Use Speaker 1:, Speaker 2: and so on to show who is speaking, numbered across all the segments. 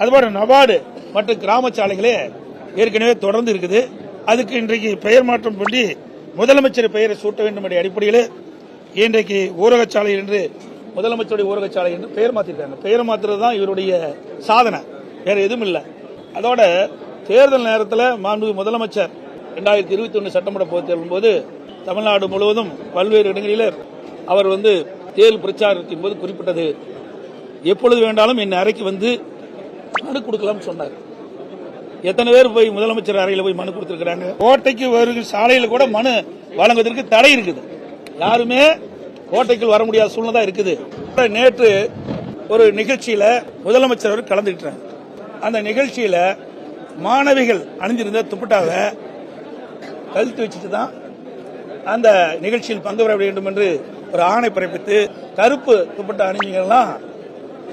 Speaker 1: அதுபோல நபார்டு மற்றும் கிராம சாலைகளே ஏற்கனவே தொடர்ந்து இருக்குது. அதுக்கு இன்றைக்கு பெயர் மாற்றம் பண்ணி முதலமைச்சர் பெயரை சூட்ட வேண்டும் என்ற அடிப்படையில் இன்றைக்கு ஊரகச்சாலை என்று முதலமைச்சருடைய ஊரகச்சாலை என்று பெயர் மாற்றிருக்காங்க பெயர் மாற்றுறது தான் இவருடைய சாதனை. வேற எதுவும் இல்லை. அதோட தேர்தல் நேரத்தில் மாண்பு முதலமைச்சர் ரெண்டாயிரத்தி இருபத்தி ஒன்று சட்டமன்ற பொதுத் தேர்தலின் போது தமிழ்நாடு முழுவதும் பல்வேறு இடங்களில் அவர் வந்து தேர்தல் பிரச்சாரத்தின் போது குறிப்பிட்டது. எப்பொழுது வேண்டாலும் என் அறைக்கு வந்து மனு கொடுக்கலாம்னு சொன்னார். எத்தனை பேர் போய் முதலமைச்சர் அறையில் போய் மனு கொடுத்திருக்கிறாங்க? கோட்டைக்கு வருகிற சாலையில் கூட மனு வழங்குவதற்கு தடை இருக்குது. யாருமே கோட்டைக்குள் வர முடியாத சூழ்நிலை தான் இருக்குது. நேற்று ஒரு நிகழ்ச்சியில் முதலமைச்சர் அவர் கலந்துக்கிட்டாங்க அந்த நிகழ்ச்சியில் மாணவிகள் அணிஞ்சிருந்த துப்பட்டாவை கழுத்து வச்சுட்டு தான் அந்த நிகழ்ச்சியில் பங்கு பெற வேண்டும் என்று ஒரு ஆணை பிறப்பித்து கருப்பு துப்பட்டா அணிஞ்சிங்கெல்லாம்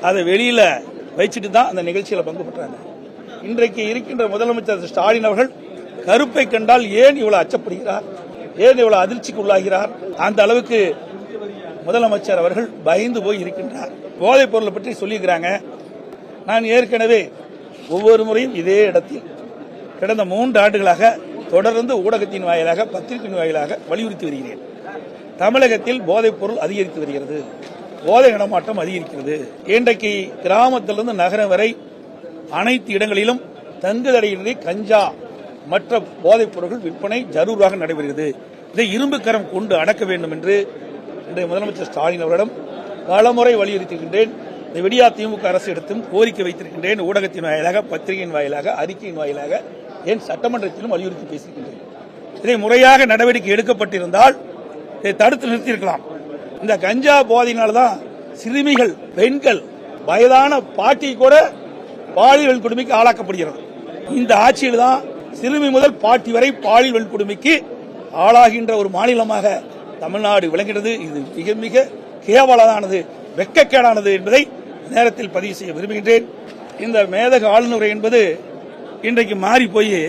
Speaker 1: அதை வெளியில வச்சுட்டு தான் அந்த நிகழ்ச்சியில் பங்கு பெற்றாங்க. இன்றைக்கு இருக்கின்ற முதலமைச்சர் ஸ்டாலின் அவர்கள் கருப்பை கண்டால் ஏன் இவ்வளவு அச்சப்படுகிறார்? ஏன் இவ்வளவு அதிர்ச்சிக்கு உள்ளாகிறார்? அந்த அளவுக்கு முதலமைச்சர் அவர்கள் பயந்து போய் இருக்கின்றார். போதைப் பொருளை பற்றி சொல்லியிருக்கிறாங்க. நான் ஏற்கனவே ஒவ்வொரு முறையும் இதே இடத்தில் கடந்த மூன்று ஆண்டுகளாக தொடர்ந்து ஊடகத்தின் வாயிலாக பத்திரிகையின் வாயிலாக வலியுறுத்தி வருகிறேன். தமிழகத்தில் போதைப் பொருள் அதிகரித்து வருகிறது. போதை நடமாட்டம் அதிகரிக்கிறது. இன்றைக்கு கிராமத்திலிருந்து நகரம் வரை அனைத்து இடங்களிலும் தங்கு தடையின்றி கஞ்சா மற்ற போதைப் பொருட்கள் விற்பனை ஜரூராக நடைபெறுகிறது. இதை இரும்பு கரம் கொண்டு அடக்க வேண்டும் என்று இன்றைய முதலமைச்சர் ஸ்டாலின் அவரிடம் பலமுறை வலியுறுத்துகின்றேன் இந்த விடியா திமுக அரசு எடுத்தும் கோரிக்கை வைத்திருக்கின்றேன். ஊடகத்தின் வாயிலாக பத்திரிகையின் வாயிலாக அறிக்கையின் வாயிலாக என் சட்டமன்றத்திலும் வலியுறுத்தி பேசுகின்றேன் இதை முறையாக நடவடிக்கை எடுக்கப்பட்டிருந்தால் இதை தடுத்து நிறுத்தியிருக்கலாம். இந்த கஞ்சா போதையினால்தான் சிறுமிகள் பெண்கள் வயதான பாட்டி கூட பாலியல் கொடுமைக்கு ஆளாக்கப்படுகிறது. இந்த ஆட்சியில் தான் சிறுமி முதல் பாட்டி வரை பாலியல் கொடுமைக்கு ஆளாகின்ற ஒரு மாநிலமாக தமிழ்நாடு விளங்குகிறது. இது மிக மிக கேவலமானது வெட்கக்கேடானது என்பதை நேரத்தில் பதிவு செய்ய விரும்புகின்றேன். இந்த மேதக ஆளுநர் என்பது இன்றைக்கு மாறி போய்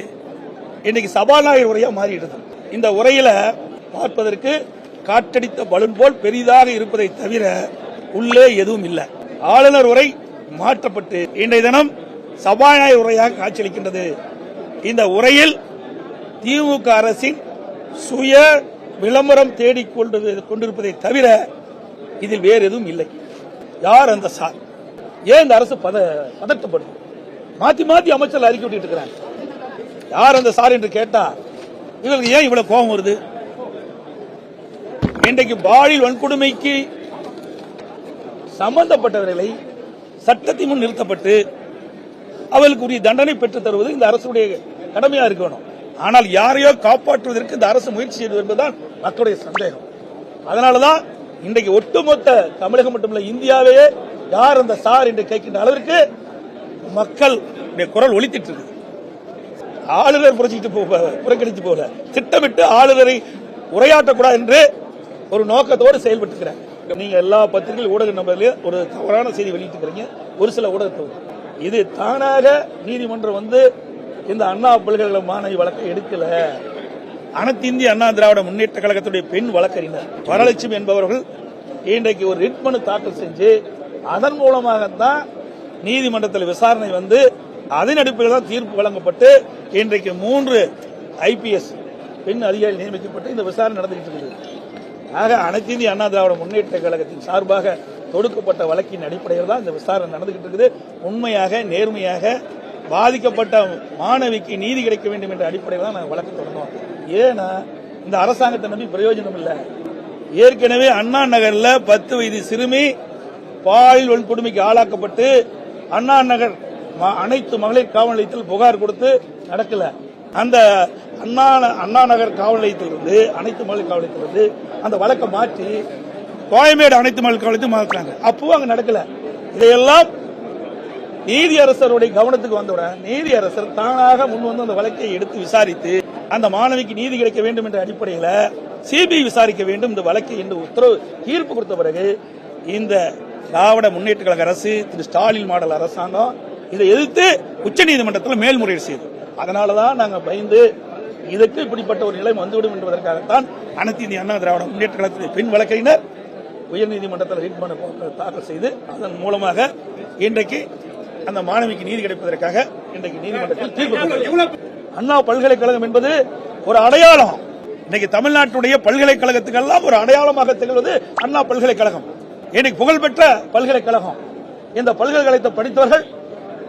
Speaker 1: இன்றைக்கு சபாநாயகர் உரையா மாறிடுது இந்த உரையில பார்ப்பதற்கு காற்றடித்த பலூன் போல் பெரிதாக இருப்பதை தவிர உள்ளே எதுவும் இல்லை. ஆளுநர் உரை மாற்றப்பட்டு இன்றைய தினம் சபாநாயகர் உரையாக காட்சியளிக்கின்றது. இந்த உரையில் திமுக அரசின் சுய விளம்பரம் தேடிக் கொண்டிருப்பதை தவிர இதில் வேறு எதுவும் இல்லை. யார் அந்த சார்? ஏன் இந்த அரசு பத பதட்டப்படுது மாத்தி மாத்தி அமைச்சர் அறிக்கை விட்டு இருக்கிறாங்க. யார் அந்த சார் என்று கேட்டா இவருக்கு ஏன் இவ்வளவு கோபம் வருது? இன்றைக்கு பாலியல் வன்கொடுமைக்கு சம்பந்தப்பட்டவர்களை சட்டத்தின் முன் நிறுத்தப்பட்டு அவர்களுக்கு உரிய தண்டனை பெற்றுத் தருவது இந்த அரசுடைய கடமையா இருக்கணும். ஆனால் யாரையோ காப்பாற்றுவதற்கு இந்த அரசு முயற்சி செய்வது என்பதுதான் மக்களுடைய சந்தேகம். அதனாலதான் இன்றைக்கு ஒட்டுமொத்த தமிழகம் மட்டுமல்ல இந்தியாவே யார் அந்த சார் என்று கேட்கின்ற அளவிற்கு மக்கள் குரல் ஒழித்திட்டு இருக்கு ஆளுநர் புரட்சிட்டு போக புறக்கணித்து போகல திட்டமிட்டு ஆளுநரை உரையாற்றக்கூடாது என்று ஒரு நோக்கத்தோடு செயல்பட்டு நீங்க எல்லா பத்திரிகை ஊடக நம்பர்லயும் ஒரு தவறான செய்தி வெளியிட்டு ஒரு சில ஊடகத்தோடு. இது தானாக நீதிமன்றம் வந்து இந்த அண்ணா பல்கலைக்கழக மாணவி வழக்கை எடுக்கல. அனைத்து இந்திய அண்ணா திராவிட முன்னேற்ற கழகத்துடைய பெண் வழக்கறிஞர் வரலட்சுமி என்பவர்கள் இன்றைக்கு ஒரு ரிட் மனு தாக்கல் செஞ்சு அதன் மூலமாகத்தான் நீதிமன்றத்தில் விசாரணை வந்து அதன் அடிப்படையில் தான் தீர்ப்பு வழங்கப்பட்டு இன்றைக்கு மூன்று ஐபிஎஸ் பெண் அதிகாரி நியமிக்கப்பட்டு இந்த விசாரணை நடந்துகிட்டு இருக்குது. ஆக அனைத்து இந்திய அண்ணா திராவிட முன்னேற்ற கழகத்தின் சார்பாக தொடுக்கப்பட்ட வழக்கின் அடிப்படையில் தான் இந்த விசாரணை நடந்துகிட்டு இருக்குது. உண்மையாக நேர்மையாக பாதிக்கப்பட்ட மாணவிக்கு நீதி கிடைக்க வேண்டும் என்ற அடிப்படையில் தான் நாங்கள் வழக்கு தொடர்ந்தோம். ஏன்னா இந்த அரசாங்கத்தை நம்பி பிரயோஜனம் இல்லை. ஏற்கனவே அண்ணா நகர்ல பத்து வயது சிறுமி பாலியல் வன்கொடுமைக்கு ஆளாக்கப்பட்டு அண்ணா நகர் ம- அனைத்து மகளிர் காவல் நிலையத்தில் புகார் கொடுத்து நடக்கல. அந்த அண்ணா அண்ணா நகர் காவல் நிலையத்திலிருந்து அனைத்து மகளிர் காவல் நிலையத்திலிருந்து அந்த வழக்கை மாற்றி கோயம்பேடு அனைத்து மகளிர் காவலத்தையும் நிலையத்தில் மாற்றினாங்க அப்பவும் அங்க நடக்கல. இதையெல்லாம் நீதியரசருடைய கவனத்துக்கு வந்தவுடன் நீதியரசர் தானாக முன் வந்து அந்த வழக்கை எடுத்து விசாரித்து அந்த மாணவிக்கு நீதி கிடைக்க வேண்டும் என்ற அடிப்படையில் சிபிஐ விசாரிக்க வேண்டும் இந்த வழக்கை என்று உத்தரவு தீர்ப்பு கொடுத்த பிறகு இந்த திராவிட முன்னேற்ற கழக அரசு திரு ஸ்டாலின் மாடல் அரசாங்கம் இதை எதிர்த்து உச்சநீதிமன்றத்தில் மேல்முறையீடு செய்தது. அதனாலதான் நாங்கள் பயந்து இதற்கு இப்படிப்பட்ட ஒரு நிலை வந்துவிடும் என்பதற்காகத்தான் அனைத்து இந்திய அண்ணா திராவிட முன்னேற்ற கழகத்தின் பின் வழக்கறிஞர் உயர்நீதிமன்றத்தில் ரீட் பண்ண தாக்கல் செய்து அதன் மூலமாக இன்றைக்கு அந்த மாணவிக்கு நீதி கிடைப்பதற்காக இன்றைக்கு நீதிமன்றத்தில் தீர்ப்பு அண்ணா பல்கலைக்கழகம் என்பது ஒரு அடையாளம். இன்னைக்கு தமிழ்நாட்டுடைய பல்கலைக்கழகத்துக்கெல்லாம் ஒரு அடையாளமாக திகழ்வது அண்ணா பல்கலைக்கழகம். இன்னைக்கு புகழ்பெற்ற பல்கலைக்கழகம். இந்த பல்கலைக்கழகத்தை படித்தவர்கள்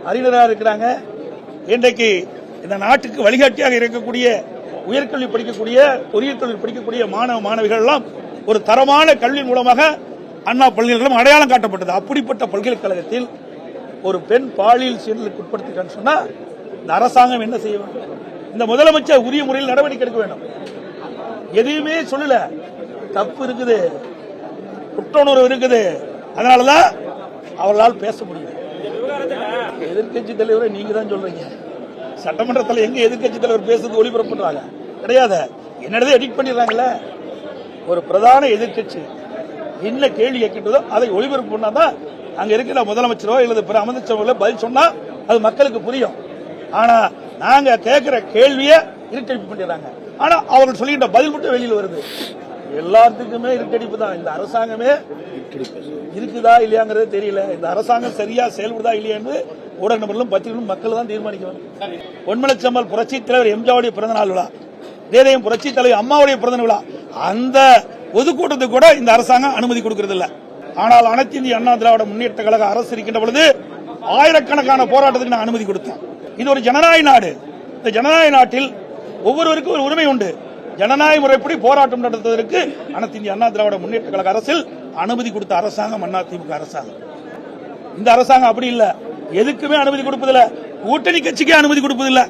Speaker 1: அறிஞராக இருக்கிறாங்க. இன்றைக்கு இந்த நாட்டுக்கு வழிகாட்டியாக இருக்கக்கூடிய உயர்கல்வி படிக்கக்கூடிய பொறியியல் கல்வி படிக்கக்கூடிய மாணவ மாணவிகள் எல்லாம் ஒரு தரமான கல்வி மூலமாக அண்ணா பல்கலைக்கழகம் அடையாளம் காட்டப்பட்டது. அப்படிப்பட்ட பல்கலைக்கழகத்தில் ஒரு பெண் பாலியல் சீரலுக்கு உட்படுத்திட்டான்னு சொன்னா இந்த அரசாங்கம் என்ன செய்ய வேண்டும்? இந்த முதலமைச்சர் உரிய முறையில் நடவடிக்கை எடுக்க வேண்டும். எதையுமே சொல்லல. தப்பு இருக்குது. குற்றுணர்வு இருக்குது. அதனாலதான் அவர்களால் பேச முடியும் எதிர்க்கட்சி தலைவரை நீங்க தான் சொல்றீங்க. சட்டமன்றத்தில் எங்க எதிர்கட்சி தலைவர் பேசுறது ஒளிபரப்பு பண்றாங்க கிடையாது. என்னடதே எடிட் பண்ணிடுறாங்கல்ல ஒரு பிரதான எதிர்க்கட்சி என்ன கேள்வி கேட்கின்றதோ அதை ஒளிபரப்பு பண்ணாதான் அங்க இருக்கிற முதலமைச்சரோ இல்லது பிற அமைச்சர்களோ பதில் சொன்னா அது மக்களுக்கு புரியும். ஆனா நாங்க கேட்கிற கேள்வியை இருட்டடிப்பு பண்ணிடுறாங்க. ஆனா அவர்கள் சொல்லிக்கிட்ட பதில் மட்டும் வெளியில் வருது. எல்லாத்துக்குமே இருட்டடிப்பு தான். இந்த அரசாங்கமே இருக்குதா இல்லையாங்கிறது தெரியல. இந்த அரசாங்கம் சரியா செயல்படுதா இல்லையான்னு ஊடக நபர்களும் பத்திரிகைகளும் மக்கள் தான் தீர்மானிக்கணும். பொன்மலச்சம்மல் புரட்சி தலைவர் எம்ஜாவுடைய பிறந்த நாள் விழா தேதையும் புரட்சி தலைவர் அம்மாவுடைய பிறந்த விழா அந்த பொதுக்கூட்டத்துக்கு கூட இந்த அரசாங்கம் அனுமதி கொடுக்கறது இல்ல ஆனால் அனைத்து இந்திய அண்ணா திராவிட முன்னேற்ற கழக அரசு இருக்கின்ற பொழுது ஆயிரக்கணக்கான போராட்டத்துக்கு நான் அனுமதி கொடுத்தேன். இது ஒரு ஜனநாயக நாடு. இந்த ஜனநாயக நாட்டில் ஒவ்வொருவருக்கும் ஒரு உரிமை உண்டு. ஜனநாயக முறைப்படி போராட்டம் நடத்துவதற்கு அனைத்து இந்திய அண்ணா திராவிட முன்னேற்ற கழக அரசில் அனுமதி கொடுத்த அரசாங்கம் அண்ணா திமுக அரசாங்கம். இந்த அரசாங்கம் அப்படி இல்லை. எதுக்குமே அனுமதி கொடுப்பதில்லை. கூட்டணி கட்சிக்கே அனுமதி கொடுப்பதில்லை.